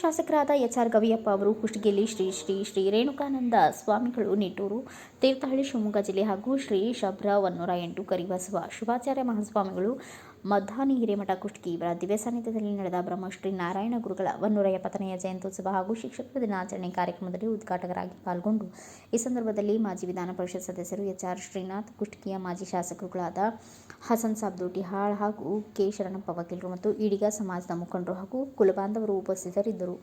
ಶಾಸಕರಾದ H R Gaviyappa ಅವರು ಕುಷ್ಟಗಿಯಲ್ಲಿ ಶ್ರೀ ಶ್ರೀ ಶ್ರೀ ರೇಣುಕಾನಂದ ಸ್ವಾಮಿಗಳು ನಿಟ್ಟೂರು, ತೀರ್ಥಹಳ್ಳಿ ಶಿವಮೊಗ್ಗ ಜಿಲ್ಲೆ ಹಾಗೂ ಶ್ರೀ ಶಬ್ರ ಒನ್ನೂರ ಎಂಟು ಕರಿಬಸವ ಶಿವಾಚಾರ್ಯ ಮಹಾಸ್ವಾಮಿಗಳು ಮದ್ದಾನಿ ಹಿರೇಮಠ ಕುಷ್ಟಗಿ ಇವರ ದಿವ್ಯ ಸಾನ್ನಿಧ್ಯದಲ್ಲಿ ನಡೆದ ಬ್ರಹ್ಮಶ್ರೀ ನಾರಾಯಣ ಗುರುಗಳ ಒನ್ನೂರ ಎಪ್ಪತ್ತನೆಯ ಜಯಂತ್ಯೋತ್ಸವ ಹಾಗೂ ಶಿಕ್ಷಕರ ದಿನಾಚರಣೆ ಕಾರ್ಯಕ್ರಮದಲ್ಲಿ ಉದ್ಘಾಟಕರಾಗಿ ಪಾಲ್ಗೊಂಡು, ಈ ಸಂದರ್ಭದಲ್ಲಿ ಮಾಜಿ ವಿಧಾನ ಪರಿಷತ್ ಸದಸ್ಯರು ಎಚ್ ಆರ್ ಶ್ರೀನಾಥ್, ಕುಷ್ಟಗಿಯ ಮಾಜಿ ಶಾಸಕರುಗಳಾದ ಹಸನ್ ಸಾಬ್ ದೋಟಿಹಾಳ್ ಹಾಗೂ ಕೆ ಶರಣಪ್ಪ ವಕೀಲರು ಮತ್ತು ಈಡಿಗ ಸಮಾಜದ ಮುಖಂಡರು ಹಾಗೂ ಕುಲಬಾಂಧವರು ಉಪಸ್ಥಿತರಿದ್ದರು.